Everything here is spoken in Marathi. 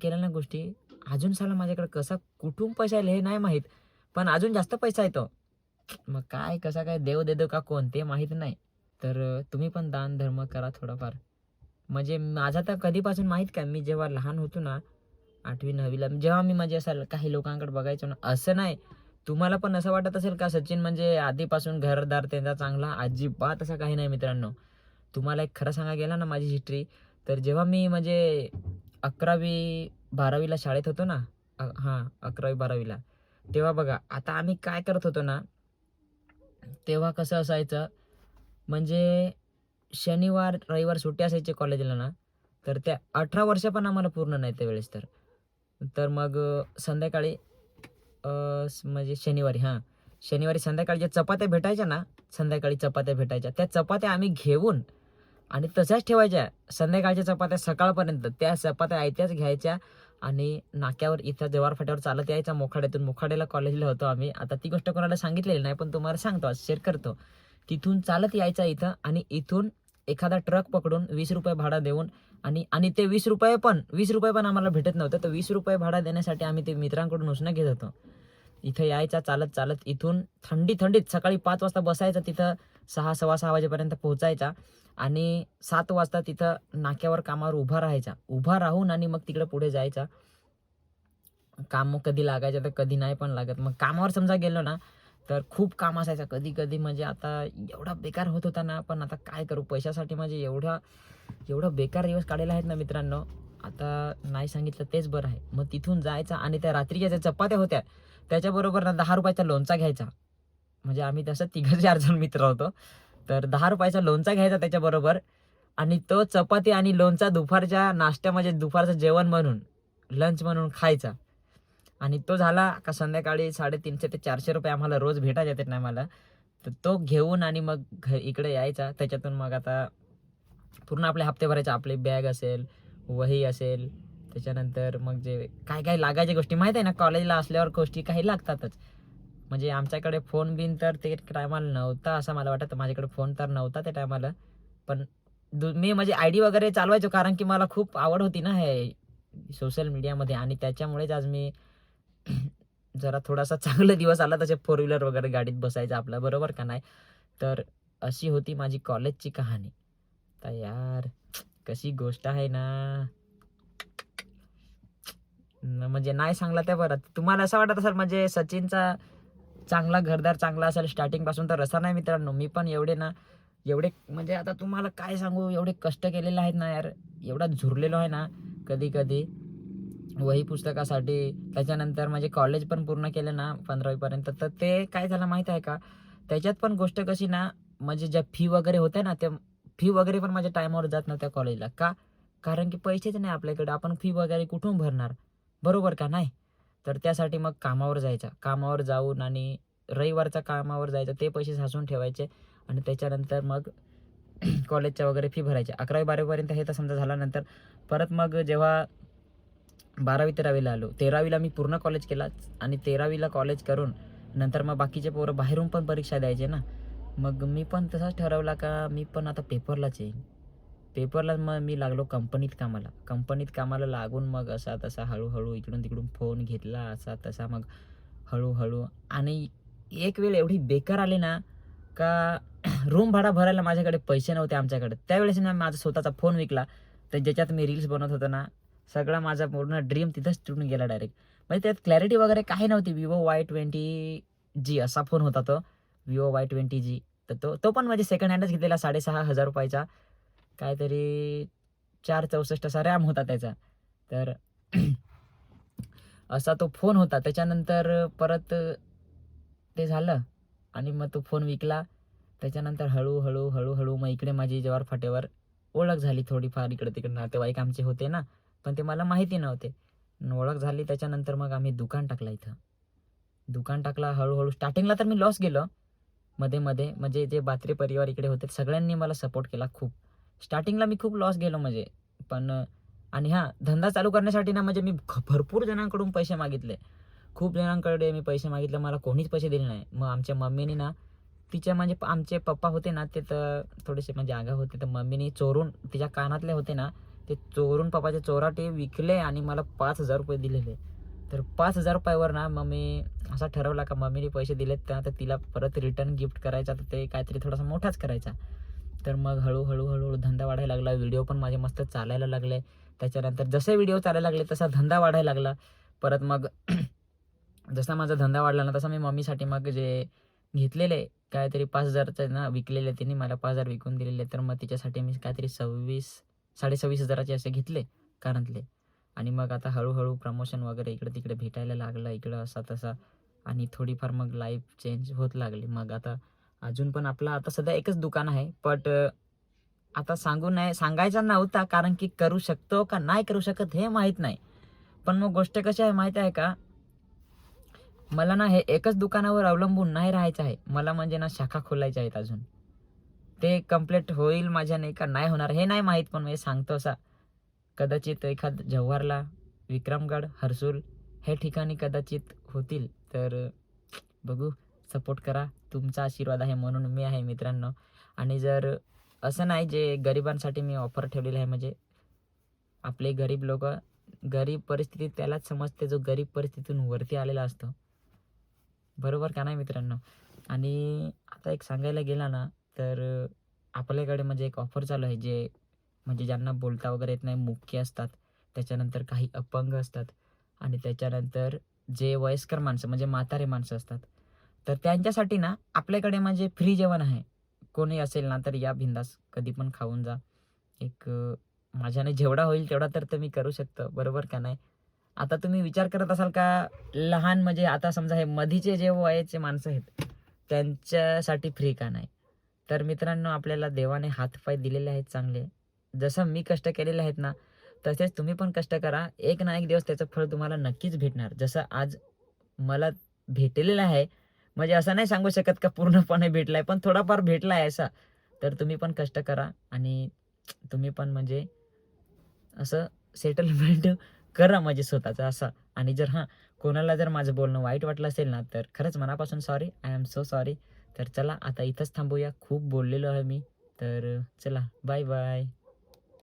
केल्या ना गोष्टी अजून साला माझ्याकडे कसा कुठून पैसा आले हे नाही माहीत. पण अजून जास्त पैसा येतो. मग काय कसा काय देव देतो का कोण ते माहीत नाही. तर तुम्ही पण दान धर्म करा थोडाफार. म्हणजे माझा तर कधीपासून माहीत काय मी जेव्हा लहान होतो ना आठवी नववीला जेव्हा मी म्हणजे असं काही लोकांकडे बघायचो ना असं नाही. तुम्हाला पण असं वाटत असेल का सचिन म्हणजे आधीपासून घरदार त्यांचा चांगला अजिबात असा काही नाही मित्रांनो. तुम्हाला एक खरं सांगा गेला ना माझी हिस्ट्री तर जेव्हा मी म्हणजे अकरावी बारावीला शाळेत होतो ना? अ- हां अकरावी बारावीला. तेव्हा बघा आता आम्ही काय करत होतो ना तेव्हा कसं असायचं म्हणजे शनिवार रविवार सुट्टी असायची कॉलेजला ना तर त्या अठरा वर्ष पण आम्हाला पूर्ण नाही त्यावेळेस तर. तर मग संध्याकाळी म्हणजे शनिवारी हां शनिवारी संध्याकाळी ज्या चपात्या भेटायच्या ना संध्याकाळी चपात्या भेटायच्या त्या चपात्या आम्ही घेऊन आणि तशाच ठेवायच्या. संध्याकाळच्या चपात्या सकाळपर्यंत. त्या चपात्या आयत्याच घ्यायच्या आणि नाक्यावर इथं जवार फाट्यावर चालत यायचा. मोखाड्यातून मोखाड्याला कॉलेजला होतो आम्ही. आता ती गोष्ट कोणाला सांगितलेली नाही पण तुम्हाला सांगतो. शेअर करतो. तिथून चालत यायचा इथं आणि इथून एखादा ट्रक पकडून वीस रुपये भाडा देऊन आणि आणि ते वीस रुपये पण वीस रुपये पण आम्हाला भेटत नव्हतं. तर वीस रुपये भाडा देण्यासाठी आम्ही ते मित्रांकडून उसणं घेत होतो. इथं यायचा चालत चालत इथून थंडी थंडीत सकाळी पाच वाजता बसायचं तिथं. सहा सव्वा सहा वाजेपर्यंत पोहोचायचा आणि सात वाजता तिथं नाक्यावर कामावर उभा राहायचा. उभा राहून आणि मग तिकडे पुढे जायचा. काम कधी लागायचं तर कधी नाही पण लागत. मग कामावर समजा गेलो ना तर खूप काम असायचं. कधी कधी म्हणजे आता एवढा बेकार होत होता ना पण आता काय करू? पैशासाठी म्हणजे एवढा एवढा बेकार दिवस काढलेला आहेत ना मित्रांनो. आता नाही सांगितलं तेच बरं आहे. मग तिथून जायचं आणि त्या रात्रीच्या ज्या चपात्या होत्या त्याच्याबरोबर ना दहा रुपयाचा लोणचा घ्यायचा. म्हणजे आम्ही तसं तिघं चार जण मित्र होतो. तर दहा रुपयाचा लोणचा घ्यायचा त्याच्याबरोबर आणि तो चपाती आणि लोणचा दुपारच्या नाश्त्या म्हणजे दुपारचं जेवण म्हणून लंच म्हणून खायचा. आणि तो झाला का संध्याकाळी साडेतीनशे ते चारशे रुपये आम्हाला रोज भेटायचे येतात नाही मला तर तो घेऊन आणि मग घ इकडे यायचा. त्याच्यातून मग आता पूर्ण आपले हप्ते भरायचे आपली बॅग असेल वही असेल त्याच्यानंतर मग जे काय काय लागायच्या गोष्टी माहीत आहे ना? कॉलेजला असल्यावर गोष्टी काही लागतातच. म्हणजे आमच्याकडे फोन बिन तर ते टायमाला नव्हता असं मला वाटतं. माझ्याकडे फोन तर नव्हता त्या टायमाला पण दु मी म्हणजे आय डी वगैरे चालवायचो कारण की मला खूप आवड होती ना हे सोशल मीडियामध्ये आणि त्याच्यामुळेच आज मी जरा थोडासा चांगला दिवस आला. तसे फोर व्हीलर वगैरे गाडीत बसायचं आपलं. बरोबर का नाही? तर अशी होती माझी कॉलेजची कहाणी. तर यार कशी गोष्ट आहे ना. म्हणजे नाही सांगला त्या बरं तुम्हाला असं वाटत असेल म्हणजे सचिनचा चांगला घरदार चांगला असेल स्टार्टिंगपासून तर असा नाही मित्रांनो. मी पण एवढे ना एवढे म्हणजे आता तुम्हाला काय सांगू एवढे कष्ट केलेले आहेत ना यार. एवढा झुरलेलो आहे ना कधी कधी वही पुस्तकासाठी. त्याच्यानंतर माझे कॉलेज पण पूर्ण केले ना पंधरावीपर्यंत. तर ते काय झालं माहीत आहे का? त्याच्यात पण गोष्ट कशी ना म्हणजे ज्या फी वगैरे होत्या ना त्या फी वगैरे पण माझ्या टायमावर जात नव्हत्या कॉलेजला का? कारण की पैसेच नाही आपल्याकडे. आपण फी वगैरे कुठून भरणार? बरोबर का नाही? तर त्यासाठी मग कामावर जायचा. कामावर जाऊन आणि रविवारचा कामावर जायचं. ते पैसे साचून ठेवायचे आणि त्याच्यानंतर मग कॉलेजच्या वगैरे फी भरायची अकरावी बारावीपर्यंत हे तर समजा झाल्यानंतर परत मग जेव्हा बारावी तेरावीला आलो. तेरावीला मी पूर्ण कॉलेज केला आणि तेरावीला कॉलेज करून नंतर मग बाकीचे पोरं बाहेरून पण परीक्षा द्यायचे ना. मग मी पण तसाच ठरवला का मी पण आता पेपरलाच येईन. पेपरला मग मी लागलो कंपनीत कामाला. कंपनीत कामाला लागून मग असा तसा हळूहळू इकडून तिकडून फोन घेतला असा तसा मग हळूहळू. आणि एक वेळ एवढी बेकार आली ना का रूम भाडा भरायला माझ्याकडे पैसे नव्हते आमच्याकडे. त्यावेळेस ना माझा स्वतःचा फोन विकला. तर ज्याच्यात मी रील्स बनवत होतो ना सगळा माझा पूर्ण ड्रीम तिथंच तुटून गेला डायरेक्ट म्हणजे त्यात क्लॅरिटी वगैरे काही नव्हती. विवो वाय ट्वेंटी जी असा फोन होता तो. विवो वाय ट्वेंटी जी तर तो तो पण म्हणजे सेकंड हँडच घेतलेला साडेसहा हजार रुपयाचा. काहीतरी चार चौसष्ट असा रॅम होता त्याचा. तर असा तो फोन होता. त्याच्यानंतर परत ते झालं आणि मग तो फोन विकला. त्याच्यानंतर हळूहळू हळूहळू मग इकडे माझी जवार फाटेवर ओळख झाली थोडीफार. इकडे तिकडे नातेवाईक आमचे होते ना पण ते मला माहिती नव्हते. ओळख झाली त्याच्यानंतर मग आम्ही दुकान टाकला इथं. दुकान टाकला हळूहळू स्टार्टिंगला तर मी लॉस गेलो. मध्ये मध्ये म्हणजे जे बात्रे परिवार इकडे होते सगळ्यांनी मला सपोर्ट केला खूप. स्टार्टिंगला मी खूप लॉस गेलो म्हणजे. पण आणि हां धंदा चालू करण्यासाठी ना म्हणजे मी भरपूर जणांकडून पैसे मागितले. खूप जणांकडे मी पैसे मागितले मला कोणीच पैसे दिले नाही. मग आमच्या मम्मीने ना तिच्या म्हणजे आमचे पप्पा होते ना ते तर थोडेसे म्हणजे आगा होते. तर मम्मीने चोरून तिच्या कानातले होते ना ते चोरून पप्पाचे चोराटे विकले आणि मला पाच हजार रुपये दिलेले. तर पाच हजार रुपयावर ना मग मी असा ठरवला का मम्मीने पैसे दिलेत त्या तर तिला परत रिटर्न गिफ्ट करायचा तर ते काहीतरी थोडासा मोठाच करायचा. तर मग हळूहळू हळूहळू धंदा वाढायला लागला. व्हिडिओ पण माझे मस्त चालायला लागले. त्याच्यानंतर जसे व्हिडिओ चालायला लागले तसा धंदा वाढायला लागला. परत मग जसा माझा धंदा वाढला ना तसा मी मम्मीसाठी मग जे घेतलेले काहीतरी पाच हजारचं ना विकलेले तिने मला पाच हजार विकून दिलेले. तर मग तिच्यासाठी मी काहीतरी सव्वीस साडेसव्वीस हजाराचे असे घेतले कानातले आणि मग आता हळूहळू प्रमोशन वगैरे इकडे तिकडे भेटायला लागलं इकडं असा तसा. आणि थोडीफार मग लाईफ चेंज होत लागली. मग आता अजून पण आपला आता सध्या एकच दुकान आहे बट आता सांगू नाही सांगायचा नव्हता कारण की करू शकतो का नाही करू शकत हे माहीत नाही. पण मग गोष्ट कशी आहे माहीत आहे का? मला ना हे एकच दुकानावर अवलंबून नाही राहायचं आहे. मला म्हणजे ना शाखा खोलायच्या आहेत अजून. ते कंप्लीट होईल माझ्या नाही का नाही होणार हे नाही माहीत पण मी सांगतो असा. कदाचित एखाद जव्हारला विक्रमगड हर्सूल हे ठिकाणी कदाचित होतील. तर बघू सपोर्ट करा. तुमचा आशीर्वाद आहे म्हणून मी आहे मित्रांनो. आणि जर असं नाही जे गरिबांसाठी मी ऑफर ठेवलेली आहे म्हणजे आपले गरीब लोक गरीब परिस्थितीत त्यालाच समजते जो गरीब परिस्थितीतून वरती आलेला असतो. बरोबर का नाही मित्रांनो? आणि आता एक सांगायला गेला ना तर आपल्याकडे म्हणजे एक ऑफर चालू आहे जे म्हणजे ज्यांना बोलता वगैरे येत नाही मुख्य असतात. त्याच्यानंतर काही अपंग असतात. आणि त्याच्यानंतर जे वयस्कर माणसं म्हणजे म्हातारे माणसं असतात. तर त्यांच्यासाठी ना आपल्याकडे म्हणजे फ्री जेवण आहे कोणी असेल ना तर या बिंदास कधी पण खाऊन जा. एक माझ्याने जेवढा होईल तेवढा तर ते मी करू शकतो बरोबर का नाही? आता तुम्ही विचार करत असाल का लहान म्हणजे आता समजा हे मधीचे जे वयाचे माणसं आहेत त्यांच्यासाठी फ्री का नाही? तर मित्रांनो आपल्याला देवाने हातपाय दिलेले आहेत चांगले. जसं मी कष्ट केलेले आहेत ना तसेच तुम्ही पण कष्ट करा. एक ना एक दिवस त्याचं फळ तुम्हाला नक्कीच भेटणार. जसं आज मला भेटलेलं आहे म्हणजे असं नाही सांगू शकत का पूर्णपणे भेटलाय पण थोडाफार भेटला आहे असा. तर तुम्ही पण कष्ट करा आणि तुम्ही पण म्हणजे असं सेटलमेंट करा म्हणजे स्वतःचं असं. आणि जर हां कोणाला जर माझं बोलणं वाईट वाटलं असेल ना तर खरंच मनापासून sorry I am so sorry तर चला आता इथंच थांबूया. खूप बोललेलो आहे मी. तर चला बाय बाय